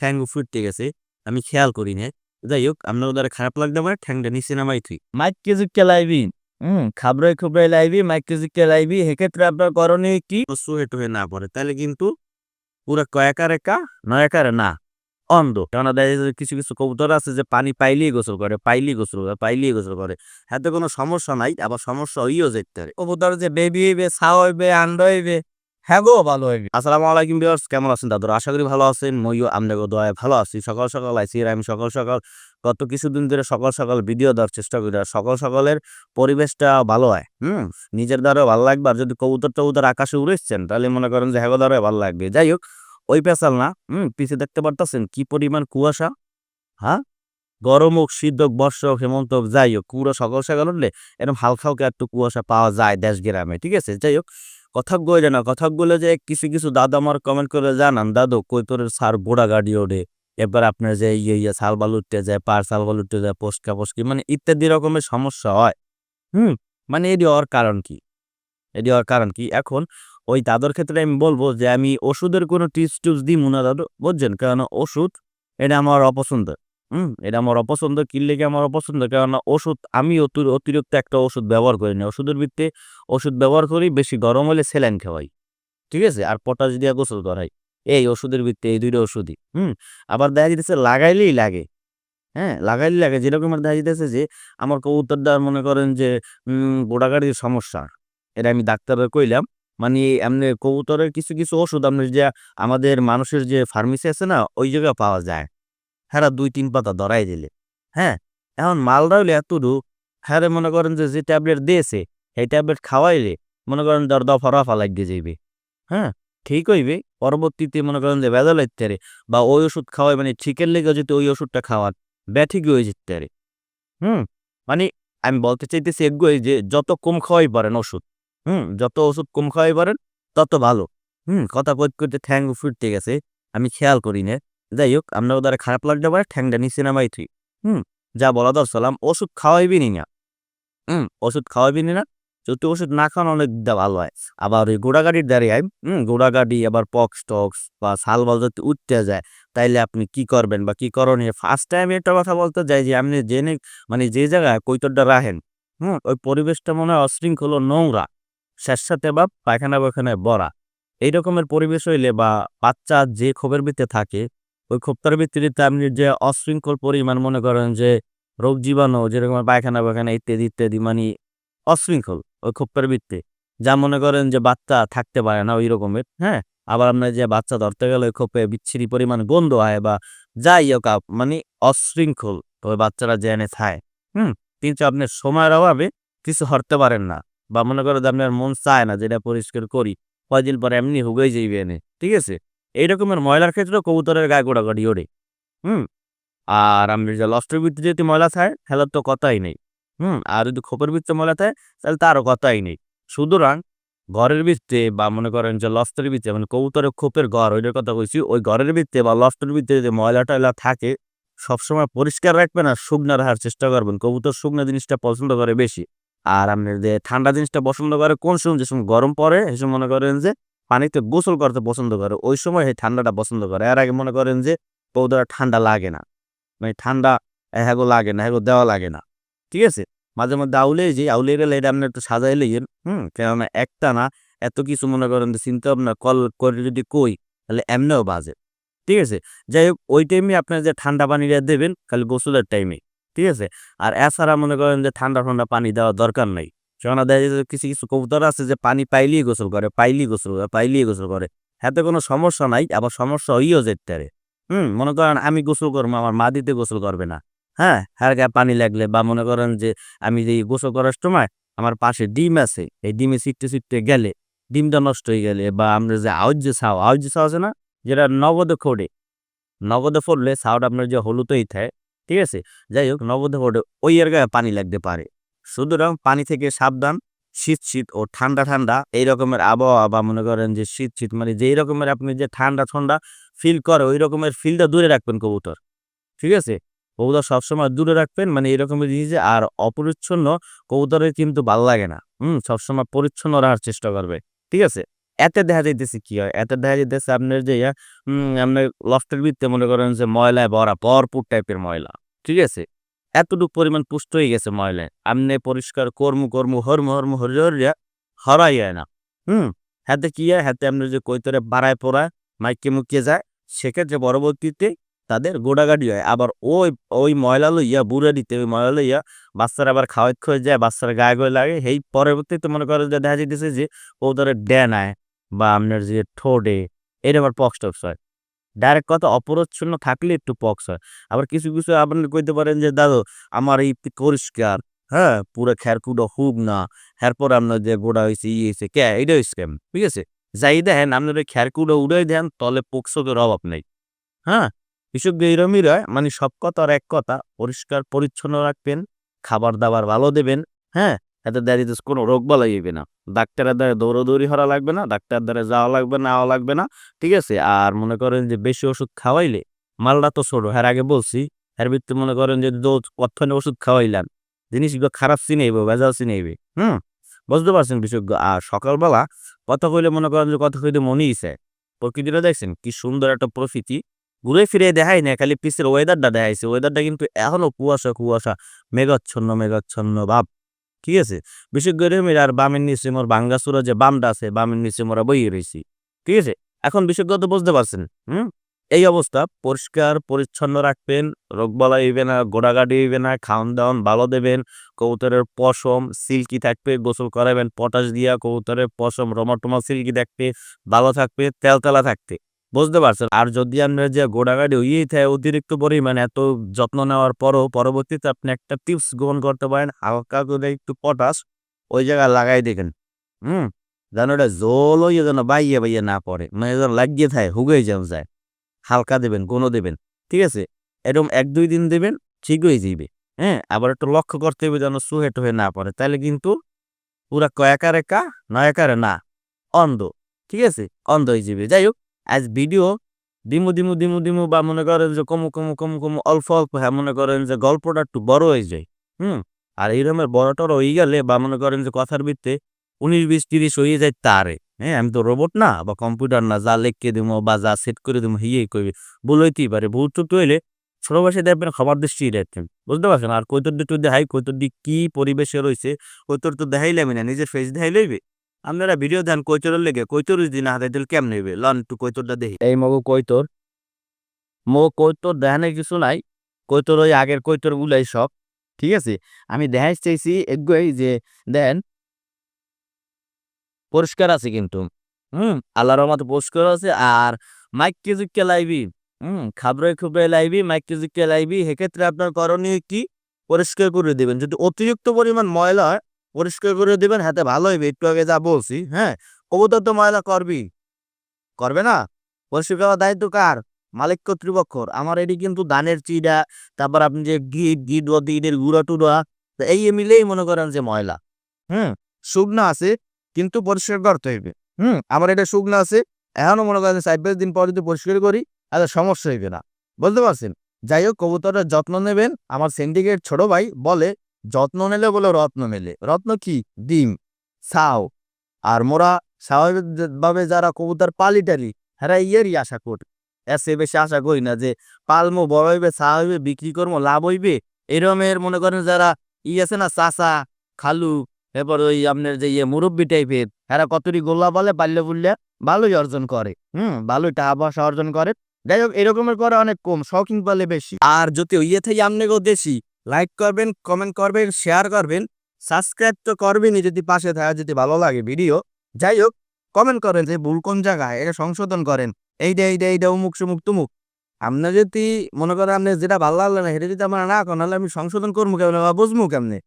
ঠ্যাং ফুটতে গেছে আমি খেয়াল করি না যাই হোক আপনার ওদের খারাপ লাগতে পারে ঠ্যাংটা নিচে নামাই থুই। মাইককে জুককে লাইবি? হুম খাবরাই খুবরাই লাইবি মাইককে জুককে লাইবি? সেক্ষেত্রে আপনার করণীয় কি? সুহে টুহে না পড়ে। তাহলে কিন্তু পুরো কয়েকার একা? নয় না। অন্ধ। কেননা দেখা যায় কিছু কিছু কবুতর আছে যে পানি পাইলেই গোসল করে পাইলেই গোসল করে পাইলেই গোসল করে। হাতে কোনো সমস্যা নাই আবার সমস্যা হইও যেতে পারে। কবুতর যে বেবি হইবে ছাও হইবে আন্ড হইবে হ্যাঁ গো, ভালো। হইবে আসসালামু আলাইকুম কেমন আছেন দাদুর আশা করি ভালো আছেন দয়া ভালো আছি। সকাল সকাল আইসি আমি সকাল সকাল গত কিছুদিন ধরে সকাল সকাল ভিডিও দেওয়ার চেষ্টা করি সকাল সকালের পরিবেশটা ভালো হয়, হুম? নিজের দ্বারাও ভালো লাগবে, আর যদি কবুতর টবুতর আকাশে উড়েছেন তাহলে মনে করেন যে হ্যাগো দ্বারাও ভালো লাগবে। যাই হোক, ওই পেশাল না, হুম? পিছে দেখতে পারতেছেন কি পরিমাণ কুয়াশা হ্যাঁ? গরম হোক, শীত হোক, বর্ষা হোক, হেমন্ত হোক, যাই হোক, পুরো সকাল সকাল উঠলে এরকম হালকা হালকা একটু কুয়াশা পাওয়া যায় দেশ গ্রামে, ঠিক আছে? যাই হোক কথাগুলো যে না কথাগুলো যে কিছু কিছু দাদা আমার কমেন্ট করে জানান, দাদু, কই তোর সার বোড়া গাড়ি ওঠে এবার আপনার যে ইয়ে ইয়ে সাল বাল উঠতে যায়, পার সাল বাল উঠতে যায়, পোস্কা পোস্কি মানে ইত্যাদি রকমের সমস্যা হয়। হুম মানে এটি হওয়ার কারণ কি? এটি হওয়ার কারণ কি? এখন ওই দাদুর ক্ষেত্রে আমি বলব যে আমি ওষুধের কোনো টিপস টিপস দিই না দাদু, বুঝছেন? কারণ ওষুধ এটা আমার অপছন্দ হুম, এটা আমার অপছন্দ কিনলে কি আমার অপছন্দ। কেননা ওষুধ আমি অতি- অতিরিক্ত একটা ওষুধ ব্যবহার করি না। ওষুধের ভিত্তিতে ওষুধ ব্যবহার করি, বেশি গরম হলে স্যালাইন খাওয়াই। ঠিক আছে? আর পটাশ দিয়ে গোসল করাই। এই ওষুধের ভিত্তিতে এই দুইটা ওষুধই। হুম, আবার দেখা যেতেছে লাগাইলেই লাগে। হ্যাঁ লাগাইলেই লাগে। যেরকম আমার দেখা যেতেছে যে, আমার কবুতরটা মনে করেন যে গোড়াগাড়ির সমস্যা। এটা আমি ডাক্তারের কইলাম। মানে এমনি কবুতরের কিছু কিছু ওষুধ আপনার যে, আমাদের মানুষের যে ফার্মেসি আছে না, ওই জায়গায় পাওয়া যায়। হ্যাঁ দুই তিন পাতা ধরাই দিলে। হ্যাঁ এখন মালটা হইলে এতটুকু হ্যাঁ মনে করেন যে যে ট্যাবলেট দিয়েছে, সেই ট্যাবলেট খাওয়াইলে মনে করেন দর দফা রফা লাগিয়ে যাইবে। হ্যাঁ ঠিক হইবে, পরবর্তীতে মনে করেন যে লাগতে পারে বা ওই ওষুধ খাওয়াই মানে ঠিকের লেগে যদি ওই ওষুধটা খাওয়ান ব্যাঠিক হয়ে যেতে হুম মানে আমি বলতে চাইতেছি এগুলোই যে, যত কম খাওয়াই পারেন ওষুধ, হুম, যত ওষুধ কম খাওয়াই পারেন, তত ভালো। হুম, কথা কইতে করতে ঠ্যাং ফুটতে গেছে, আমি খেয়াল করি না। যাই হোক আপনার দ্বারা খারাপ লাগতে পারে ঠ্যাংটা নিচে নামাই থুই। হুম, যা বলা দরসালাম ওষুধ খাওয়াইবি নি না। হুম, ওষুধ খাওয়াইবি নি না, যদি ওষুধ না খাওয়ানো অনেক ভালো হয়। আবার ওই গোড়াগাড়ির দাঁড়িয়ে হুম, গোড়াগাড়ি, আবার পক্স টক্স বা সালবাল যদি উঠতে যায়, তাইলে আপনি কি করবেন বা কি করণীয়? ফার্স্ট টাইম একটা কথা বলতে যাই যে, আপনি জেনে মানে যে জায়গায় কৈতরটা রাখেন, হুম, ওই পরিবেশটা মনে হয় অশৃঙ্খল নোংরা। স্যাঁতস্যাঁতে বা পায়খানা পায়খানায় ভরা। এই রকমের পরিবেশ হইলে বা বাচ্চা যে ক্ষোভের ভিতরে থাকে ওই ক্ষোভটার ভিত্তিতে আপনি যে অশৃঙ্খল পরিমাণ মনে করেন যে রোগ জীবাণু, যেরকম পায়খানা পায়খানা ইত্যাদি ইত্যাদি মানে অশৃঙ্খল ওই ক্ষোভটার ভিত্তে। যা মনে করেন যে বাচ্চা থাকতে পারে না ওই রকমের হ্যাঁ? আবার আপনার যে বাচ্চা ধরতে গেলে ক্ষোভে বিচ্ছিরি পরিমাণ গন্ধ হয় বা যাই হোক মানে অশৃঙ্খল ওই বাচ্চারা জেনে খায় হুম? কিন্তু আপনার সময়ের অভাবে কিছু হরতে পারেন না বা মনে করেন যে আপনার মন চায় না যেটা পরিষ্কার করি, কয়দিন পরে এমনি হুগেই যাইবে এনে ঠিক আছে? এই রকমের ময়লার ক্ষেত্রেও কবুতরের গায়ে গোড়াগড়ি ওড়ে। হুম? আর আপনি যে লস্টের ভিত্তি যদি ময়লা থাকে তাহলে তো কথাই নেই। হুম? আর যদি খোপের ভিত্তিতে ময়লা থাকে তাহলে তারও কথাই নেই। সুতরাং ঘরের ভিত্তে বা মনে করেন যে লস্টের ভিত্তে মানে কবুতরের খোপের ঘর, ওইটার কথা কইছি, ওই ঘরের ভিত্তে বা লস্টের ভিত্তে যদি ময়লা টয়লা থাকে, সবসময় পরিষ্কার রাখবেন আর শুকনা রাখার চেষ্টা করবেন। কবুতর শুকনা জিনিসটা পছন্দ করে বেশি। আর আপনি যে ঠান্ডা জিনিসটা পছন্দ করে, কোন সময় যে সময় গরম পড়ে, সে মনে করেন যে পানিতে গোসল করতে পছন্দ করে, ওই সময় এই ঠান্ডাটা পছন্দ করে। এর আগে মনে করেন যে কবুতর ঠান্ডা লাগে না। মানে ঠান্ডা হ্যাগো লাগে না হ্যাগো দেওয়া লাগে না। ঠিক আছে? মাঝে মধ্যে আউলে যে আউলে গেলে এটা আপনি একটু সাজাইলে হুম? কেননা একটা না, এত কিছু মনে করেন যে চিন্তা ভাবনা কল করে যদি কই, তাহলে এমনিও বাজে। ঠিক আছে? যাই হোক, ওই টাইমে আপনার যে ঠান্ডা পানিটা দেবেন, খালি গোসলের টাইমে ঠিক আছে? আর এছাড়া মনে করেন যে ঠান্ডা ঠান্ডা পানি দেওয়া দরকার নাই। কেননা দেখা যায় কিছু কিছু কবুতর আছে যে পানি পাইলেই গোসল করে, পাইলেই গোসল করে, পাইলেই গোসল করে। হাতে কোনো সমস্যা নাই, আবার সমস্যা হইও যেতে পারে। হুম, মনে করেন আমি গোসল করব, আমার মা দিতে গোসল করবে না। হ্যাঁ হ্যাঁ গায়ে পানি লাগলে বা মনে করেন যে আমি যে গোসল করার সময় আমার পাশে ডিম আছে, এই ডিমে ছিটতে ছিটতে গেলে, ডিমটা নষ্ট হয়ে গেলে বা আমরা যে আউজ যে ছাও আউজ যে ছাও আছে না, যেটা নগদে খোড়ে নগদে ফোড়লে ছাওটা আপনার যে হলুদই থাকে, ঠিক আছে? যাই হোক, নগদে ফোড়ে, ওই এর গায়ে পানি লাগতে পারে। সুতরাং পানি থেকে সাবধান, শীত শীত ও ঠান্ডা ঠান্ডা, এই রকমের আবহাওয়া বা মনে করেন যে শীত শীত মানে যেই রকমের আপনি যে ঠান্ডা ঠান্ডা ফিল করে, ওই রকমের ফিলটা দূরে রাখবেন কবুতর। ঠিক আছে? কবুতর সবসময় দূরে রাখবেন মানে এই রকমের জিনিস আর অপরিচ্ছন্ন কবুতরের কিন্তু ভালো লাগে না। হুম? সবসময় পরিচ্ছন্ন রাখার চেষ্টা করবে। ঠিক আছে? এতে দেখা যাইতেছে কি হয়? এতে দেখা যাইতেছে আপনার যে আপনার লফটের ভিতরে মনে করেন যে, ময়লায় ভরা ভরপুর টাইপের ময়লা। ঠিক আছে? এতটুকু পরিমাণ পুষ্ট হয়ে গেছে ময়লায় আমনে পরিষ্কার কর্ম কর্ম, হরম হরম, হরিয়া হরাই হয় না। হুম, হাতে কি হয়? হাতে আপনার যে কৈতরে বাড়ায় পড়ায়, মাইকে মুখিয়ে যায়, সেক্ষেত্রে পরবর্তীতে তাদের গোড়াগাড়ি হয়। আবার ওই ওই ময়লা লইয়া, বুড়ে দিতে ওই ময়লা লইয়া বাচ্চারা আবার খাওয়াই খয়ে যায়, বাচ্চারা গায়ে গয়ে লাগে। সেই পরবর্তীতে মনে করেন যে দেখা যাইতেছে যে ওদের ড্যানায় বা আপনার যে ঠোঁটে এটা আবার পক্স টক্স হয়। ডাইরেক্ট কথা অপরিচ্ছন্ন থাকলে একটু পক্স হয়। আবার কিছু কিছু আপনি কইতে পারেন যে, দাদু, আমার এই পরিষ্কার হ্যাঁ? পুরো খেরকুটো হুক না। এরপর আপনার যে গোড়া হয়েছে ই হয়েছে কে? এটা স্ক্যাম ঠিক আছে? যাই দেখেন, আপনার ওই খেরকুটো উড়াই দেন তলে পোকসকের অভাব নেই। হ্যাঁ? এসব গেরমির রয় মানে সব কথার এক কথা, পরিষ্কার, পরিচ্ছন্ন রাখবেন, খাবার দাবার ভালো দেবেন হ্যাঁ? এতে দাঁড়িয়ে কোনো রোগ বালাই হইবে না। ডাক্তারের দ্বারা দৌড়াদৌড়ি হরা লাগবে না ডাক্তার দ্বারা যাওয়া লাগবে না আওয়া লাগবে না, ঠিক আছে? আর মনে করেন যে বেশি ওষুধ খাওয়াইলে, মালটা তো ছোট হ্যাঁ আগে বলছি, এর ভিত্তি মনে করেন যে দোজ ওষুধ খাওয়াইলাম, জিনিসগুলো খারাপ চিনেইবে ভেজাল চিনেইবে হুম? বুঝতে পারছেন বিশেষজ্ঞ? আর সকালবেলা কথা কইলে মনে করেন যে কথা কইতে মনেই চায় প্রকৃতিটা দেখছেন কি সুন্দর একটা প্রকৃতি, ঘুরে ফিরে দেখাই না খালি পিসের ওয়েদারটা দেখাইছে ওয়েদারটা কিন্তু এখনও কুয়াশা কুয়াশা, মেঘাচ্ছন্ন মেঘাচ্ছন্ন ভাব। ঠিক আছে? বিশেষ করে আমি আর বামের নিচে মোর বাঙ্গাসুরা যে বামটা আছে, বামের নিচে মোরা বইয়ে রয়েছি ঠিক আছে? এখন বিশেষজ্ঞ বুঝতে পারছেন, হুম? এই অবস্থা, পরিষ্কার, পরিচ্ছন্ন রাখবেন রোগবালা হইবে না, গোড়াগাড়ি হইবে না খাওয়ান দাওয়ান ভালো দেবেন, কবুতরের পশম সিল্কি থাকবে, গোসল করাবেন, পটাশ দিয়া কবুতরের পশম রমাটমা সিল্কি থাকবে ভালো থাকবে, তেলতেলা থাকতে। বুঝতে পারছেন? আর যদি আপনার যে গোড়াগাড়ি হইয়েই থাকে অতিরিক্ত পরিমাণে এত যত্ন নেওয়ার পরও পরবর্তীতে আপনি একটা টিপস গ্রহণ করতে পারেন, হালকা করে একটু পটাশ ওই জায়গায় লাগাই দেখেন। হুম? যেন ওটা জল হইয়া যেন বাইয়ে বাইয়ে না পড়ে। মানে যেন লাগিয়ে থাকে, হুগেই যেন যায়। হালকা দেবেন কোনো দেবেন, ঠিক আছে? এরকম এক দুই দিন দেবেন, ঠিক হয়ে যাইবে। হ্যাঁ? আবার একটু লক্ষ্য করতে হবে যেন সুহে টুহে না পড়ে। তাহলে কিন্তু পুরা কয়াকারে কা নয়াকারে না, অন্ধ, ঠিক আছে? অন্ধ হয়ে যাবে যাই হোক আজ ভিডিও দিমু দিমু দিমু দিমু বা মনে করেন যে কমু কমু কমু কমু, অল্প অল্প হ্যাঁ মনে করেন যে গল্পটা একটু বড় হয়ে যায়, হুম? আর এইরকমের বড় টড় হয়ে গেলে বা মনে করেন যে কথার ভিত্তে উনিশ, বিশ, তিরিশ হয়ে যায় তারে হ্যাঁ? আমি তো রোবট না বা কম্পিউটার না, যা লিখকে দিব বা যা সেট করে দিব হিয়ে করবে ভুল হইতেই পারে, ভুল টুটু হইলে ছোট বয়সে দেখবেন খবর দৃষ্টি রাখতেন বুঝতে পারছেন? আর কৈতর দিকে দেখাই কৈতর দিক কি পরিবেশে রয়েছে কৈতর তো দেখাইলামই না, নিজের ফেস দেখাই লইবে? আপনারা ভিডিও দেন কৈতরের লেগে, কৈতর যদি না হাতে দিল কেমন হইবে? লন একটু কৈতরটা দেখি। এই মগু কৈতর। মো কৈতর দেখানে কিছু নাই। কৈতর ওই আগের কৈতর গুলাই সব, ঠিক আছে? আমি দেখাই চাইছি এগুলোই যে, দেন, পরিষ্কার আছে কিন্তু, হুম? আল্লাহর মতো পরিষ্কার আছে, আর মাইক কেজুকে লাইবি, হুম? খাবরে খুবরে লাইবি, মাইক কেজুকে লাইবি, সেক্ষেত্রে আপনার করণীয় কি? পরিষ্কার করে দিবেন। যদি অতিরিক্ত পরিমাণ ময়লা হয় পরিষ্কার করে দিবেন, হাতে ভালো হইবে একটু আগে যা বলছি হ্যাঁ? কবুতর তো ময়লা করবি করবে না? পরিষ্কার করার দায়িত্ব কার? মালিক কর্তৃপক্ষর। আমার এটি কিন্তু ধানের চিড়া, তারপর আপনি যে গিট গিট ও ইটের গুঁড়া টুড়া এই মিলেই মনে করেন যে ময়লা। হুম? শুকনা আছে, কিন্তু পরিষ্কার করতে হইবে। হুম? আমার এটা শুকনো আছে এখনও মনে করেন চার পাঁচ দিন পর যদি পরিষ্কার করি, তাহলে সমস্যা হইবে না। বুঝতে পারছেন? যাই হোক, কবুতরের যত্ন নেবেন। আমার সিন্ডিকেট ছোট ভাই বলে যত্ন নিলে বলে রত্ন মেলে রত্ন কি? ডিম ছাও আর মোরা স্বাভাবিকভাবে যারা কবুতর পালি টালি হ্যাঁ ইয়েরই আশা করি। এসে বেশি আশা করি না যে পালমো বড় হইবে চা হইবে, বিক্রি করব লাভ হইবে। এরমের মনে করেন যারা ই আছে না, চাচা, খালু, এরপর ওই আপনার যে ইয়ে মুরব্বী টাইপের এরা কতটি গোল্লা বলে বাল্য বুল্লে, ভালোই অর্জন করে। হুম, ভালোই টাকা পয়সা অর্জন করে। যাই হোক, এরকমের করে অনেক কম শখিং বলে বেশি। আর যদি ইয়ে থেকে আমনেগো দেশি লাইক করবেন কমেন্ট করবেন শেয়ার করবেন সাবস্ক্রাইব তো করবেনই যদি পাশে থাকা যদি ভালো লাগে ভিডিও যাই হোক কমেন্ট করেন যে ভুল কোন জায়গায়, এটা সংশোধন করেন। এইটা এইটা এইটা উমুক সুমুক, তুমুক। আপনার যদি মনে করেন আপনি যেটা ভালো লাগল না, সেটা যদি আমার না করেন আমি সংশোধন করব কেমন বা বুঝব কেমনে?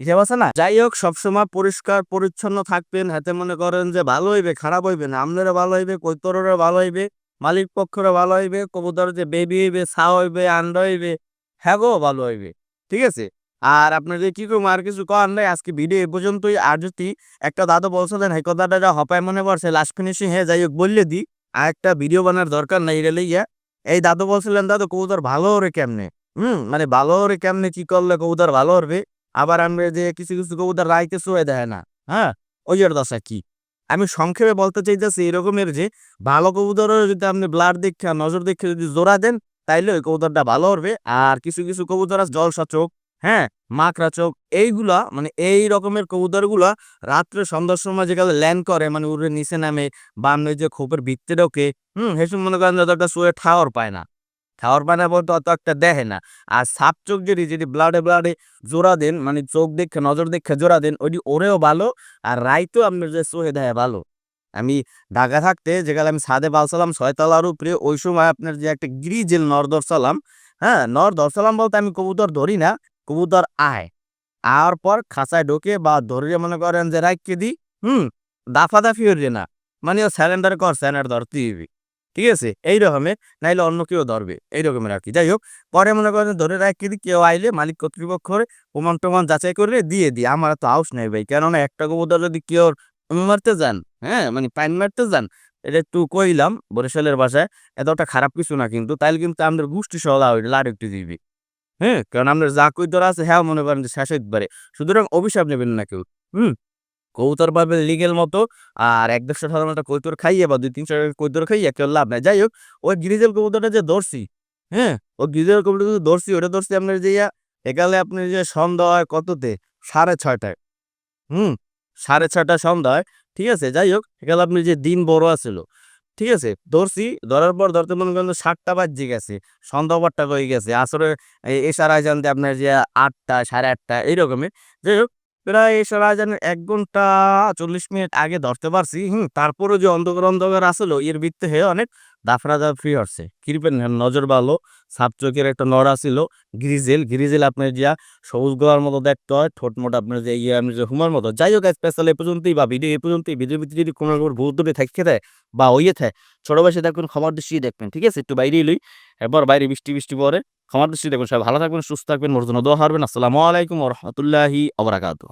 হিসাব আছে না? যাই হোক, সবসময় পরিষ্কার, পরিচ্ছন্ন থাকবেন। হাতে মনে করেন যে ভালো হইবে, খারাপ হইবে না। আপনারা ভালো হইবে, কৈতরেরও ভালো হইবে, মালিক পক্ষেরও ভালো হইবে কবুতর যে বেবি হইবে ছা হইবে, আন্ডা হইবে হ্যাগো ভালো হইবে। ঠিক আছে? আর আপনাদের কি করব আর কিছু করার নাই? আজকে ভিডিও এ পর্যন্তই। আর যদি একটা দাদু বলছিলেন এই কথাটা যা হপায় মনে পড়ছে লাস্ট ফিনিশিং হ্যাঁ যাই হোক বললে দি। আর একটা ভিডিও বানার দরকার নাই রেলে ইয়া এই দাদু বলছিলেন, দাদু, কবুতর ভালো ওরে কেমনে? হুম মানে ভালো ওরে কেমনে, কি করলে কবুতর ভালো হবে আবার আমরা যে কিছু কিছু কবুতর রাইতে শুয়ে দেয় না হ্যাঁ? ওই দশা কি? আমি সংক্ষেপে বলতে চাইতেছি এরকমের যে, ভালো কবুতরও যদি আপনি ব্লাড দেখে, নজর দেখে যদি জোড়া দেন তাইলে ওই কবুতরটা ভালো হবে আর কিছু কিছু কবুতর আছে, জলসা চোখ হ্যাঁ? মাকড়া চোখ, এইগুলা মানে এই রকমের কবুতরগুলা রাত্রে সন্ধ্যার সময় যেগুলো ল্যান্ড করে মানে উড়ে নিচে নামে বা আপনি যে খোপের ভিত্তে ঢোকে, হুম হেসু মনে করেন যত একটা শুয়ে ঠাওয়ার পায় না। ঠাওয়ার পায় না বলতে অত একটা দেখে না। আর সাপ চোখ যদি যদি ব্লাডে ব্লাডে জোড়া দেন মানে চোখ দেখে, নজর দেখে জোড়া দেন, ওইটি ওরেও ভালো, আর রাইতেও আপনার যে সোহে দেয় ভালো। আমি ঢাকা থাকতে যেখানে আমি ছাদে বালসালাম ছয়তলার উপরে, ওই সময় আপনার যে একটা গ্রিজেল নর ধরসালাম হ্যাঁ নর ধরসালাম বলতে আমি কবুতর ধরি না, কবুতর আয়। আর পর খাঁচায় ঢোকে বা ধরে মনে করেন যে রাখকে দিই হুম, দাফাদাফি হইরে না মানে ও স্যালেন্ডার কর, স্যালেন্ডার ধরতে দিবি ঠিক আছে? এই রকমের নাইলে অন্য কেউ ধরবে, এই রকমের আর কি যাই হোক, পরে মনে করেন ধরে রাখি কেউ আইলে মালিক কর্তৃপক্ষ প্রমাণ টমান যাচাই করে দিয়ে দিই, আমার তো আউস নেই ভাই। কেননা একটা কবুতর যদি কেউ মারতে যান হ্যাঁ? মানে পাইন মারতে যান, এটা একটু কইলাম বরিশালের ভাষায়, এতটা খারাপ কিছু না কিন্তু, তাইলে কিন্তু আমাদের গোষ্ঠী সহ লাড় একটু দিবি হ্যাঁ? কারণ আপনার যা কৈতর আছে হ্যাঁ মনে করেন যে শেষ হইতে পারে, সুতরাং অভিশাপ নেবেন না কেউ, হুম? কৌতর পাবেন লিগেল মতো, আর এক দেড়শো সাধারণত কৈতর খাইয়ে বা দুই তিনশো টাকা কৈতর খাইয়ে কেউ লাভ নাই, যাই হোক, ওই গ্রিজেল কবুতরটা যে ধরছি হ্যাঁ? ওই গ্রিজেল যে ধরছি ওটা ধরছি আপনার যে ইয়া, একালে আপনি যে সন্ধ্যা হয় কততে? সাড়ে ছয়টায়, হুম? সাড়ে ছটা সন্ধ্যায়, ঠিক আছে? যাই হোক একালে আপনি যে দিন বড় আছিল, ঠিক আছে? ধরছি, ধরার পর ধরতে মনে করেন সাতটা বাজে গেছে, সন্ধ্যা বারটা হয়ে গেছে, আসরে এসার আয়োজন দিয়ে আপনার যে আটটা, সাড়ে আটটা এইরকমের যাই হোক প্রায় এসার আয়োজনের এক ঘণ্টা চল্লিশ মিনিট আগে ধরতে পারছি। হুম তারপরে যে অন্ধকার অন্ধকার আসলো, এর ভিত্তে হয়ে অনেক দাফরা দাফরি হচ্ছে। কৃপেন নজর ভালো সাপ চোখের একটা নড়া ছিল গ্রিজেল গ্রিজেল আপনার যা সবুজ গোলার মতো দেখতে হয়, ঠোঁট মোট আপনার যে ইয়ে আপনি যে হুমার মতো। যাই হোক স্পেশাল এ পর্যন্তই বা ভিডিও এ পর্যন্তই ভিডিও ভিতরে যদি কোনো রকম ভুল দূরে থাকে দেয় বা ওইয়ে থাকে, ছোট বয়সে দেখবেন ক্ষমার দৃষ্টি দেখবেন, ঠিক আছে? একটু বাইরেই লই, এবার বাইরে বৃষ্টি বৃষ্টি পরে ক্ষমার দৃষ্টি দেখবেন। সবাই ভালো থাকবেন, সুস্থ থাকবেন, মোর জন্য দোয়া হারবেন। আসসালামু আলাইকুম রহমতুল্লাহি আবরাকাতু